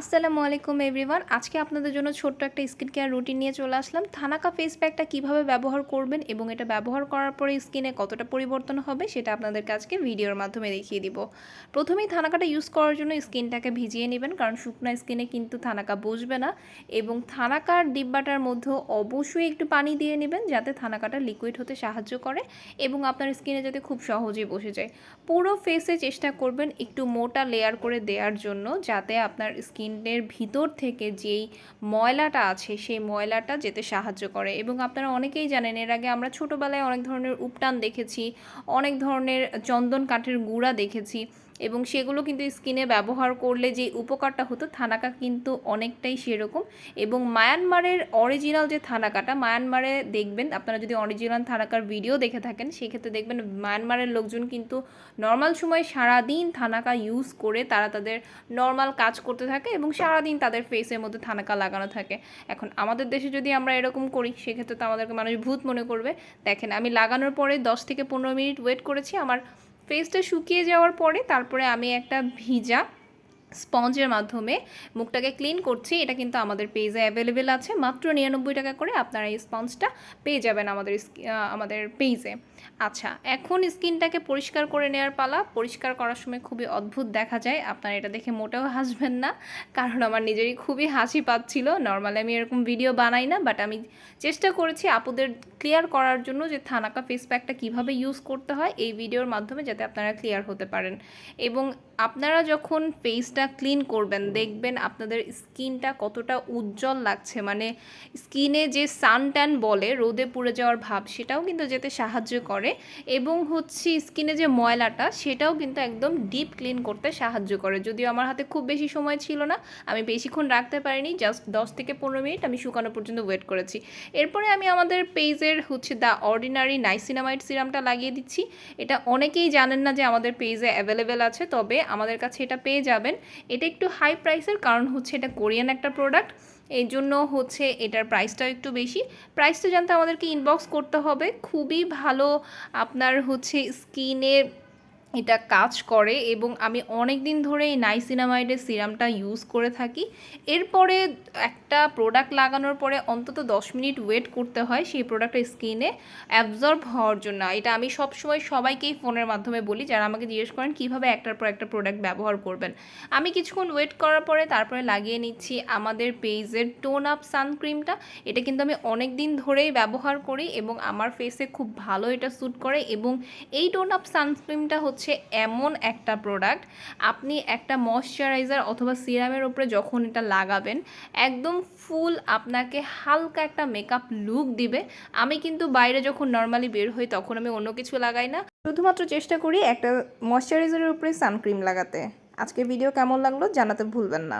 আসসালামু আলাইকুম এভরিওয়ান আজকে আপনাদের জন্য ছোট্ট একটা স্কিন কেয়ার রুটিন নিয়ে চলে আসলাম। থানাকা ফেস প্যাকটা কীভাবে ব্যবহার করবেন এবং এটা ব্যবহার করার পরে স্কিনে কতটা পরিবর্তন হবে সেটা আপনাদেরকে আজকে ভিডিওর মাধ্যমে দেখিয়ে দিব। প্রথমেই থানাকাটা ইউজ করার জন্য স্কিনটাকে ভিজিয়ে নেবেন, কারণ শুকনো স্কিনে কিন্তু থানাকা বসবে না। এবং থানাকার ডিব্বাটার মধ্যেও অবশ্যই একটু পানি দিয়ে নেবেন, যাতে থানাকাটা লিকুইড হতে সাহায্য করে এবং আপনার স্কিনে যাতে খুব সহজেই বসে যায়। পুরো ফেসে চেষ্টা করবেন একটু মোটা লেয়ার করে দেওয়ার জন্য, যাতে আপনার স্কিনের ভিতর থেকে যেই ময়লাটা আছে, সেই ময়লাটা যেতে সাহায্য করে। এবং আপনারা অনেকেই জানেন, এর আগে আমরা ছোটোবেলায় অনেক ধরনের উপটান দেখেছি, অনেক ধরনের চন্দন কাঠের গুঁড়া দেখেছি। এবং সেগুলো কিন্তু স্কিনে ব্যবহার করলে যে উপকারটা হতো থানাকা কিন্তু অনেকটাই সেরকম। এবং মায়ানমারের অরিজিনাল যে থানাকাটা, মায়ানমারে দেখবেন, আপনারা যদি অরিজিনাল থানাকার ভিডিও দেখে থাকেন, সেক্ষেত্রে দেখবেন মায়ানমারের লোকজন কিন্তু নর্মাল সময় সারাদিন থানাকা ইউজ করে তারা তাদের নর্মাল কাজ করতে থাকে এবং সারাদিন তাদের ফেসের মধ্যে থানাকা লাগানো থাকে। এখন আমাদের দেশে যদি আমরা এরকম করি, সেক্ষেত্রে তো আমাদেরকে মানুষ ভূত মনে করবে। দেখেন, আমি লাগানোর পরে দশ থেকে পনেরো মিনিট ওয়েট করেছি, আমার ফেসটা শুকিয়ে যাওয়ার পরে তারপরে আমি একটা ভিজা স্পঞ্জের মাধ্যমে মুখটাকে ক্লিন করছি। এটা কিন্তু আমাদের পেজে অ্যাভেলেবেল আছে। মাত্র নিরানব্বই টাকা করে আপনারা এই স্পঞ্জটা পেয়ে যাবেন আমাদের আমাদের পেজে। আচ্ছা এখন স্কিনটাকে পরিষ্কার করে নেওয়ার পালা। পরিষ্কার করার সময় খুবই অদ্ভুত দেখা যায়। আপনারা এটা দেখে মোটেও হাসবেন না, কারণ আমার নিজেরই খুবই হাসি পাচ্ছিল। নর্মালি আমি এরকম ভিডিও বানাই না বাট আমি চেষ্টা করেছি আপুদের ক্লিয়ার করার জন্য যে থানাকা ফেস প্যাকটা কীভাবে ইউজ করতে হয়। এই ভিডিওর মাধ্যমে যাতে আপনারা ক্লিয়ার হতে পারেন। এবং আপনারা যখন ফেসটা ক্লিন করবেন, দেখবেন আপনাদের স্কিনটা কতটা উজ্জ্বল লাগছে। মানে স্কিনে যে সান ট্যান বলে, রোদে পুড়ে যাওয়ার ভাব, সেটাও কিন্তু যেতে সাহায্য করে। এবং হচ্ছে স্কিনে যে ময়লাটা, সেটাও কিন্তু একদম ডিপ ক্লিন করতে সাহায্য করে। যদিও আমার হাতে খুব বেশি সময় ছিল না, আমি বেশিক্ষণ রাখতে পারিনি জাস্ট দশ থেকে পনেরো মিনিট আমি শুকানো পর্যন্ত ওয়েট করেছি। এরপরে আমি আমাদের পেজের হচ্ছে দ্য অর্ডিনারি নাইসিনামাইড সিরামটা লাগিয়ে দিচ্ছি। এটা অনেকেই জানেন না যে আমাদের পেজে অ্যাভেলেবেল আছে, তবে আমাদের কাছে এটা পেয়ে যাবেন। এটা একটু হাই প্রাইসের কারণ হচ্ছে এটা কোরিয়ান একটা প্রোডাক্ট এই জন্য হচ্ছে এটার প্রাইসটাও একটু বেশি। প্রাইসটা জানতে আমাদেরকে ইনবক্স করতে হবে। খুবই ভালো আপনার হচ্ছে স্কিনে এটা কাজ করে এবং আমি অনেক দিন ধরে এই নাইসিনামাইডের সিরামটা ইউজ করে থাকি। এরপরে একটা প্রোডাক্ট লাগানোর পরে অন্তত দশ মিনিট ওয়েট করতে হয় সেই প্রোডাক্টটা স্কিনে অ্যাবজর্ব হওয়ার জন্য। এটা আমি সবসময় সবাইকেই ফোনের মাধ্যমে বলি, যারা আমাকে জিজ্ঞেস করেন কীভাবে একটার পর একটা প্রোডাক্ট ব্যবহার করবেন। আমি কিছুক্ষণ ওয়েট করার পরে তারপরে লাগিয়ে নিচ্ছি আমাদের পেজের টোন আপ সানক্রিমটা এটা কিন্তু আমি অনেক দিন ধরেই ব্যবহার করি এবং আমার ফেসে খুব ভালো এটা স্যুট করে এবং এই টোন আপ সানক্রিমটা হচ্ছে হচ্ছে এমন একটা প্রোডাক্ট আপনি একটা ময়শ্চারাইজার অথবা সিরামের উপরে যখন এটা লাগাবেন, একদম ফুল আপনাকে হালকা একটা মেকআপ লুক দিবে। আমি কিন্তু বাইরে যখন নর্মালি বের হই তখন আমি অন্য কিছু লাগাই না। শুধুমাত্র চেষ্টা করি একটা ময়শ্চারাইজারের উপরে সানক্রিম লাগাতে। আজকে ভিডিও কেমন লাগল জানাতে ভুলবেন না।